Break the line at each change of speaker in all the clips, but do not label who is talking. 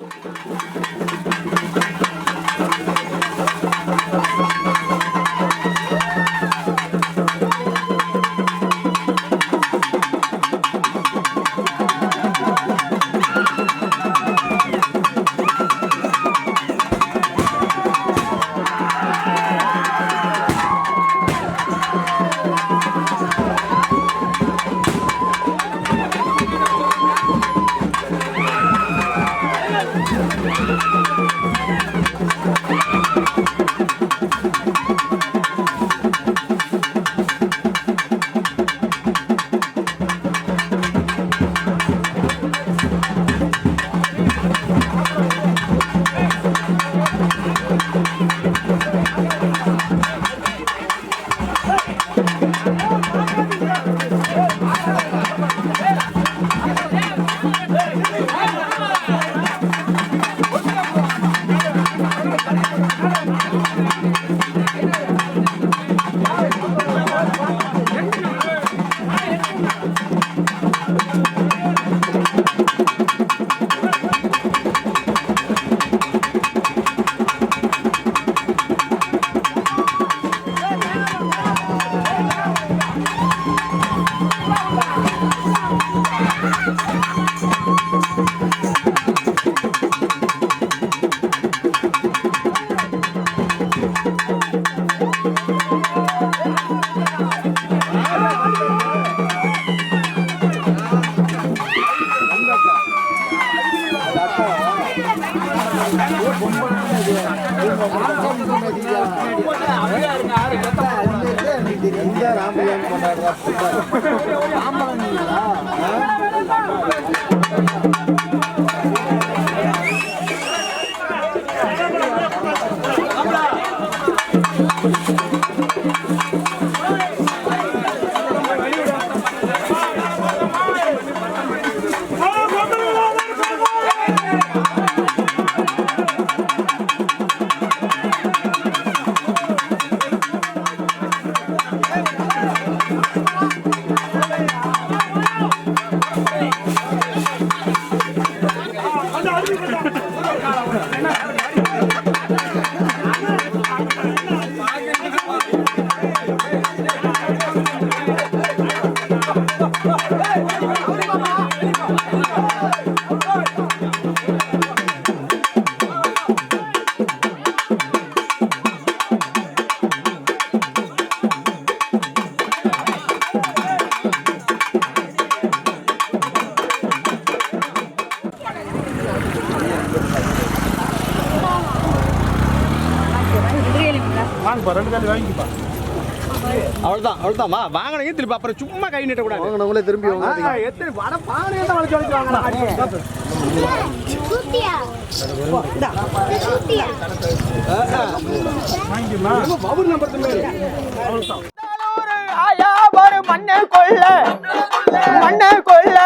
Música பொம்பளை 내가 불만 안말하는 일이야. அவ்வளவுதான் அவ்வளவுதாம்மா வாங்கினீங்க திருப்பி அப்புறம் சும்மா கை நீட்ட கூடாது.
வாங்கினவங்களே திரும்பி வாங்க.
எத்தனை வட பானை தான் வளைச்சு வளைச்சு வாங்கலாம் நம்பர்
ஒரு மண்ணை கொள்ள மண்ணை கொள்ள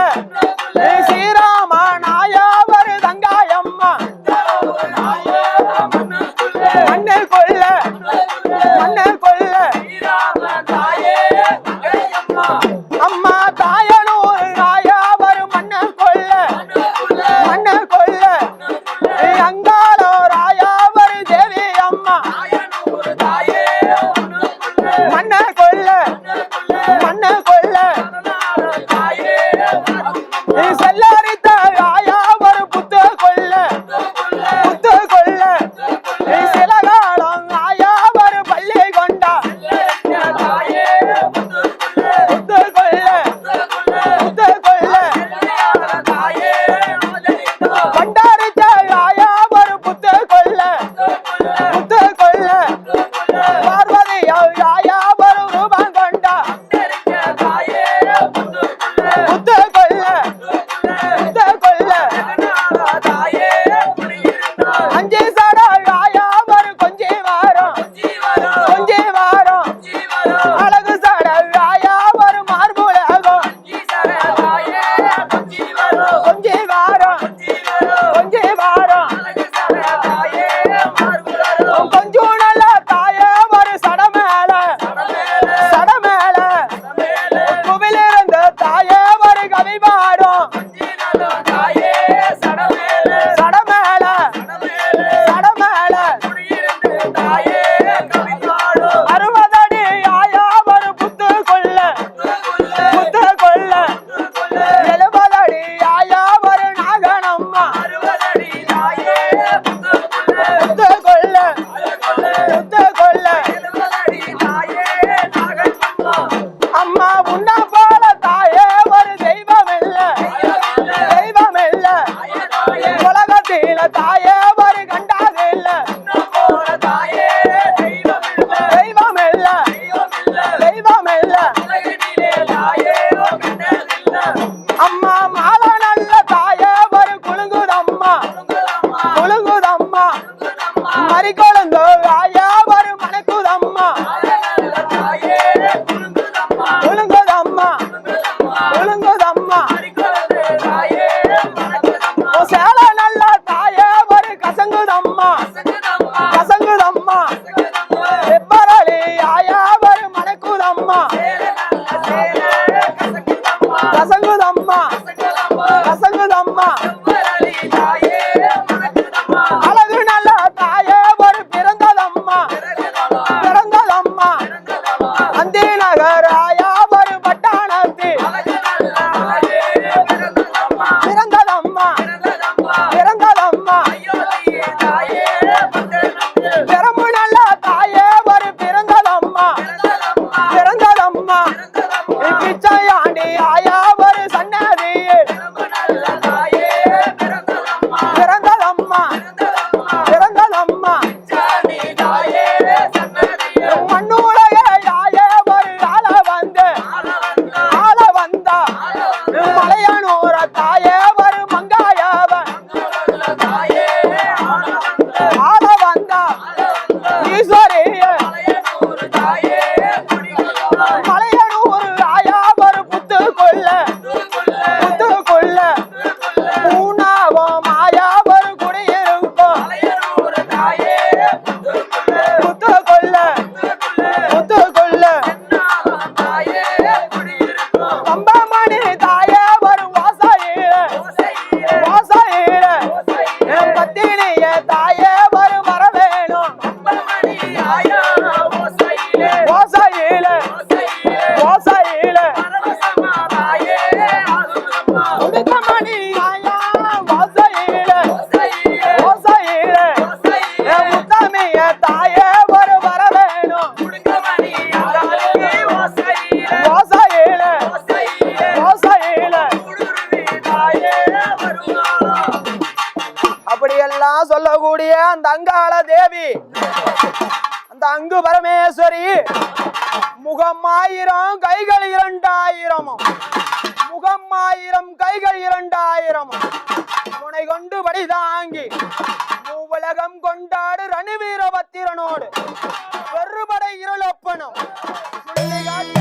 ஸ்ரீராமன் 妈。அந்த அங்காள தேவி. அந்த அங்கு பரமேஸ்வரி. முகம் ஆயிரம் கைகள் இரண்டாயிரம். முகம் ஆயிரம் கைகள் இரண்டாயிரம். முனை கொண்டு படி தாங்கி. உலகம் கொண்டாடு ரணவீரபத்திரனோடு. ஒருபடை இருளப்பனும்.